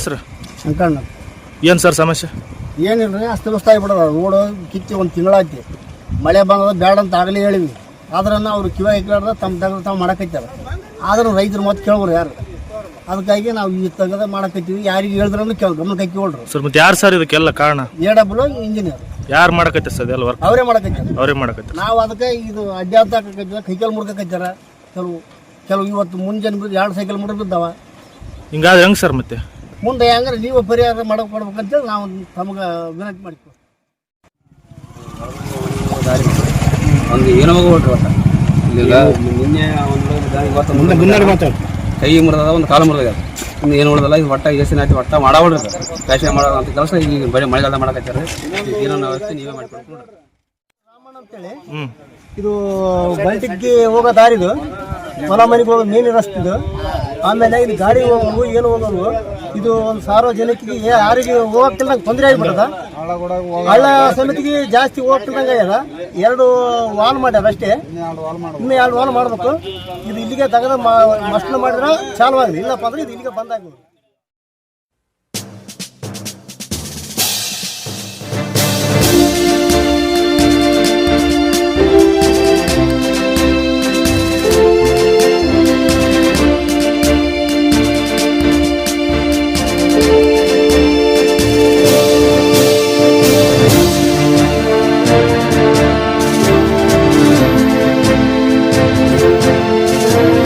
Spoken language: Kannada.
ಹೆಸರು? ಶಂಕರಣ್ಣ. ಏನು ಸರ್ ಸಮಸ್ಯೆ? ಏನಿಲ್ಲ ರೀ ಅಸ್ತವ್ಯಸ್ತ ಆಗಿಬಿಡೋದು ರೋಡ್ ಕಿತ್ತಿ ಒಂದು ತಿಂಗಳಾಯ್ತು ಮಳೆ ಬಂದದ ಬೇಡ ಅಂತ ಆಗಲೇ ಹೇಳಿವಿ ಆದ್ರನ್ನು ಅವ್ರು ಕಿವ ಇಕ್ಲಾರ್ದ ತಮ್ಮ ತಗದ ತಾವು ಮಾಡಕೈತಾರ ಆದ್ರೂ ರೈತರು ಮತ್ತೆ ಕೇಳೋರು ಯಾರು? ಅದಕ್ಕಾಗಿ ನಾವು ಈ ತಗದ ಮಾಡಕತ್ತೀವಿ. ಯಾರಿಗೆ ಹೇಳಿದ್ರೂ ಕೇಳ ಗಮನಕ್ಕೆ ಕೇಳ್ರು ಸರ್ ಮತ್ತೆ ಯಾರು ಸರ್ ಇದಕ್ಕೆಲ್ಲ ಕಾರಣ? ಎ ಡಬ್ಲ್ಯೂ ಇಂಜಿನಿಯರ್ ಯಾರು ಮಾಡಕತ್ತೆ ಸರ್ ಎಲ್ಲ ವರ್ಕ್ ಅವರೇ ಮಾಡಕೈತಾರೆ ಅವರೇ ಮಾಡಕತ್ತೆ ನಾವು ಅದಕ್ಕೆ ಇದು ಅಡ್ಡಾಡ್ತಾ ಹಾಕೈತಿಲ್ಲ ಕೈಕಾಲು ಮುರ್ಕೈತಾರ ಕೆಲವು ಕೆಲವು ಇವತ್ತು ಮುಂಜಾನೆ ಎರಡು ಸೈಕಲ್ ಮುರಿದು ಬಿದ್ದಾವ ಹಿಂಗಾದ್ರೆ ಹೆಂಗೆ ಸರ್ ಮತ್ತೆ? ಮುಂದೆ ಹೆಂಗಾರೆ ನೀವು ಪರಿಹಾರ ಮಾಡಕ್ ಕೊಡ್ಬೇಕಂತೇಳಿ ನಾವು ತಮಗೆ ವಿನಂತಿ ಮಾಡಿದ್ವಿ ದಾರಿ ಒಂದು ಏನೋ ಹೋಗ್ಬಿಟ್ರಿ ಒಟ್ಟ ಇಲ್ಲಿಲ್ಲ. ನಿನ್ನೆ ಒಂದು ದಾರಿ ಇವತ್ತು ಮುಂದೆ ಕೈ ಮುರಿದ ಒಂದು ಕಾಲು ಮುರಿದಾಗ ಇನ್ನು ಏನು ಉಳಿದಲ್ಲ ಇದು ಒಟ್ಟ ಎಸಿನ ಆಯ್ತು ಒಟ್ಟ ಮಾಡಬಾರ್ದು ಪ್ಯಾಶನ್ ಮಾಡೋದು ಅಂತ ಕೆಲಸ ಈಗ ಬರೀ ಮಳೆಗಾಲ ಮಾಡಕತ್ತಾರೆ. ಏನೋ ನಾವು ವ್ಯವಸ್ಥೆ ನೀವೇ ಮಾಡ್ಕೊಂಡು ರಾಮಣ್ಣ ಅಂತೇಳಿ. ಹ್ಞೂ ಇದು ಬಲ್ಟಿಗೆ ಹೋಗೋ ದಾರಿದು ಹೊಲ ಮನೆಗೆ ಹೋಗೋ ಮೇನ್ ರಸ್ತಿದು ಆಮೇಲೆ ಇದು ಗಾಡಿ ಹೋಗೋದು ಏನು ಹೋಗೋವು ಇದು ಒಂದು ಸಾರ್ವಜನಿಕರಿಗೆ ಯಾರಿಗೆ ಹೋಗಕ್ಕಿಲ್ದಂಗೆ ತೊಂದರೆ ಆಗಿಬಿಟ್ಟದ. ಹಳ್ಳ ಸಮಿತಿಗೆ ಜಾಸ್ತಿ ಹೋಗ್ತಿಲ್ದಂಗೆ ಆಗ್ಯದ. ಎರಡು ವಾಲ್ ಮಾಡ್ಯಾರ ಅಷ್ಟೇ. ಇನ್ನು ಎರಡು ವಾಲ್ ಮಾಡಬೇಕು. ಇದು ಇಲ್ಲಿಗೆ ತೆಗೆದ ಮಸ್ಟ್ನ ಮಾಡಿದ್ರೆ ಚಾಲು ಇಲ್ಲಪ್ಪ ಅಂದ್ರೆ ಇದು ಇಲ್ಲಿಗೆ ಬಂದಾಗ್ಬೋದು